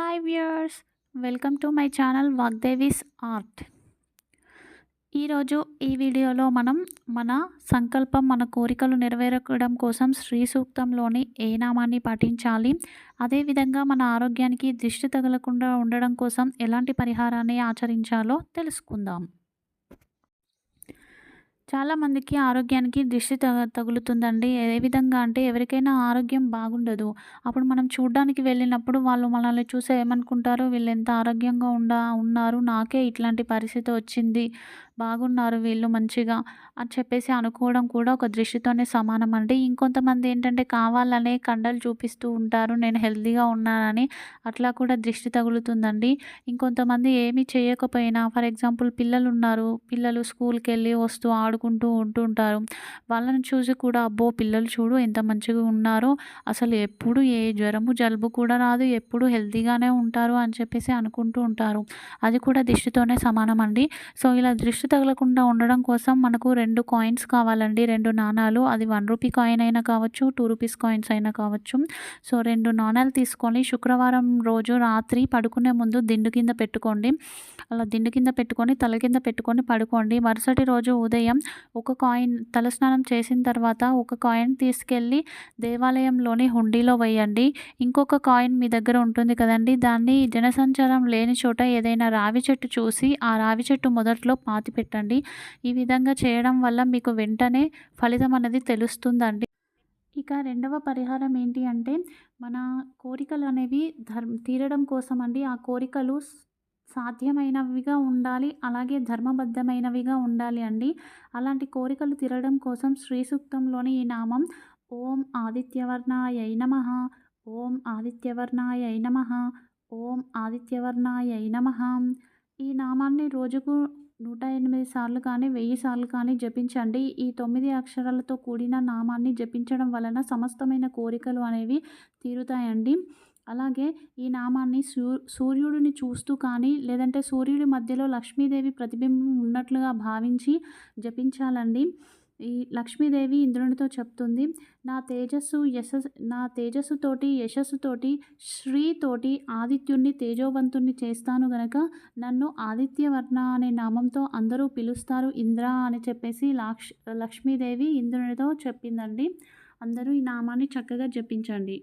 Hi viewers welcome to my channel Vagdevi's art ఈరోజు ఈ వీడియోలో మనం మన సంకల్పం మన కోరికలు నెరవేరడం కోసం శ్రీ సూక్తంలోని ఏ నామాన్ని పాటించాలి? అదేవిధంగా మన ఆరోగ్యానికి దృష్టి తగలకుండా ఉండడం కోసం ఎలాంటి పరిహారాన్ని ఆచరించాలో తెలుసుకుందాం. చాలామందికి ఆరోగ్యానికి దిష్టి తగ తగులుతుందండి. ఏ విధంగా అంటే ఎవరికైనా ఆరోగ్యం బాగుండదు. అప్పుడు మనం చూడ్డానికి వెళ్ళినప్పుడు వాళ్ళు మనల్ని చూసి ఏమనుకుంటారు వీళ్ళు ఎంత ఆరోగ్యంగా ఉండ ఉన్నారు. నాకే ఇట్లాంటి పరిస్థితి వచ్చింది. బాగున్నారు వీళ్ళు మంచిగా అని చెప్పేసి అనుకోవడం కూడా ఒక దృష్టితోనే సమానం అండి. ఇంకొంతమంది ఏంటంటే కావాలనే కండలు చూపిస్తూ ఉంటారు నేను హెల్తీగా ఉన్నానని అట్లా కూడా దృష్టి తగులుతుందండి. ఇంకొంతమంది ఏమీ చేయకపోయినా ఫర్ ఎగ్జాంపుల్ పిల్లలు ఉన్నారు పిల్లలు స్కూల్కి వెళ్ళి వస్తూ ఆడుకుంటూ ఉంటుంటారు వాళ్ళని చూసి కూడా అబ్బో పిల్లలు చూడు ఎంత మంచిగా ఉన్నారో అసలు ఎప్పుడు ఏ జ్వరము జలుబు కూడా రాదు ఎప్పుడు హెల్తీగానే ఉంటారు అని చెప్పేసి అనుకుంటూ ఉంటారు. అది కూడా దృష్టితోనే సమానం అండి. సో ఇలా దృష్టి తగలకుండా ఉండడం కోసం మనకు రెండు కాయిన్స్ కావాలండి. రెండు నాణాలు అది వన్ రూపీ కాయిన్ అయినా కావచ్చు టూ రూపీస్ కాయిన్స్ అయినా కావచ్చు. సో రెండు నాణాలు తీసుకొని శుక్రవారం రోజు రాత్రి పడుకునే ముందు దిండు కింద పెట్టుకోండి. అలా దిండు కింద పెట్టుకొని తల కింద పెట్టుకొని పడుకోండి. మరుసటి రోజు ఉదయం ఒక కాయిన్ తలస్నానం చేసిన తర్వాత ఒక కాయిన్ తీసుకెళ్ళి దేవాలయంలోని హుండీలో వేయండి. ఇంకొక కాయిన్ మీ దగ్గర ఉంటుంది కదండి. దాన్ని జనసంచారం లేని చోట ఏదైనా రావి చెట్టు చూసి ఆ రావి చెట్టు మొదట్లో పాతి పెట్టండి. ఈ విధంగా చేయడం వల్ల మీకు వెంటనే ఫలితం అనేది తెలుస్తుందండి. ఇక రెండవ పరిహారం ఏంటి అంటే మన కోరికలు అనేవి ధర్మ తీరడం కోసం అండి ఆ కోరికలు సాధ్యమైనవిగా ఉండాలి అలాగే ధర్మబద్ధమైనవిగా ఉండాలి అండి. అలాంటి కోరికలు తీరడం కోసం శ్రీ సూక్తంలోని ఈ నామం ఓం ఆదిత్యవర్ణాయ నమ ఓం ఆదిత్యవర్ణాయ నమ ఓం ఆదిత్యవర్ణాయ నమ. ఈ నామాన్ని రోజుకు నూట ఎనిమిది సార్లు కానీ వెయ్యి సార్లు కానీ జపించండి. ఈ తొమ్మిది అక్షరాలతో కూడిన నామాన్ని జపించడం వలన సమస్తమైన కోరికలు అనేవి తీరుతాయండి. అలాగే ఈ నామాన్ని సూ సూర్యుడిని చూస్తూ కానీ లేదంటే సూర్యుడి మధ్యలో లక్ష్మీదేవి ప్రతిబింబం ఉన్నట్లుగా భావించి జపించాలండి. ఈ లక్ష్మీదేవి ఇంద్రునితో చెప్తుంది నా తేజస్సు యశస్ నా తేజస్సుతోటి యశస్సుతోటి శ్రీతోటి ఆదిత్యుణ్ణి తేజోవంతుణ్ణి చేస్తాను గనక నన్ను ఆదిత్యవర్ణ అనే నామంతో అందరూ పిలుస్తారు ఇంద్ర అని చెప్పేసి లక్ష్ లక్ష్మీదేవి ఇంద్రునితో చెప్పిందండి. అందరూ ఈ నామాన్ని చక్కగా జపించండి.